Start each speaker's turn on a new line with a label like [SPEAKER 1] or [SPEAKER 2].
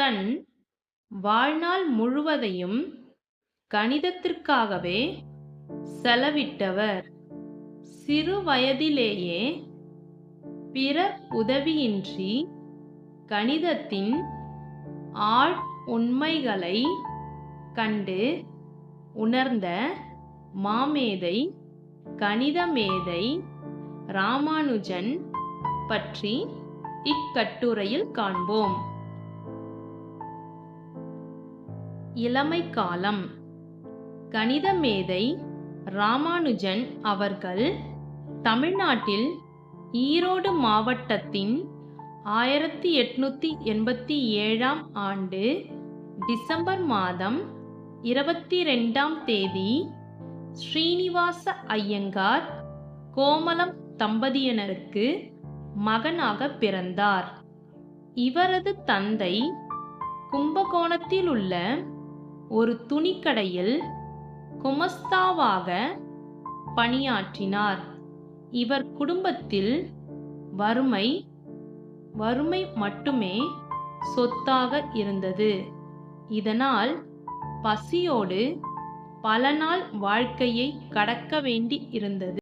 [SPEAKER 1] தன் வாழ்நாள் முழுவதையும் கணிதத்திற்காகவே செலவிட்டவர். சிறு வயதிலேயே பிற உதவியின்றி கணிதத்தின் ஆழ் உண்மைகளை கண்டு உணர்ந்த மாமேதை கணித மேதை ராமானுஜன் பற்றி இக்கட்டுரையில் காண்போம். இளமை காலம் கணித மேதை ராமானுஜன் அவர்கள் தமிழ்நாட்டில் ஈரோடு மாவட்டத்தின் ஆயிரத்தி எட்நூத்தி எண்பத்தி ஏழாம் ஆண்டு டிசம்பர் மாதம் இருபத்தி ரெண்டாம் தேதி ஸ்ரீனிவாச ஐயங்கார் கோமலம் தம்பதியினருக்கு மகனாக பிறந்தார். இவரது தந்தை கும்பகோணத்தில் உள்ள ஒரு துணிக்கடையில் குமஸ்தாவாக பணியாற்றினார். இவர் குடும்பத்தில் வறுமை வறுமை மட்டுமே சொத்தாக இருந்தது. இதனால் பசியோடு பல நாள் வாழ்க்கையை கடக்க வேண்டி இருந்தது.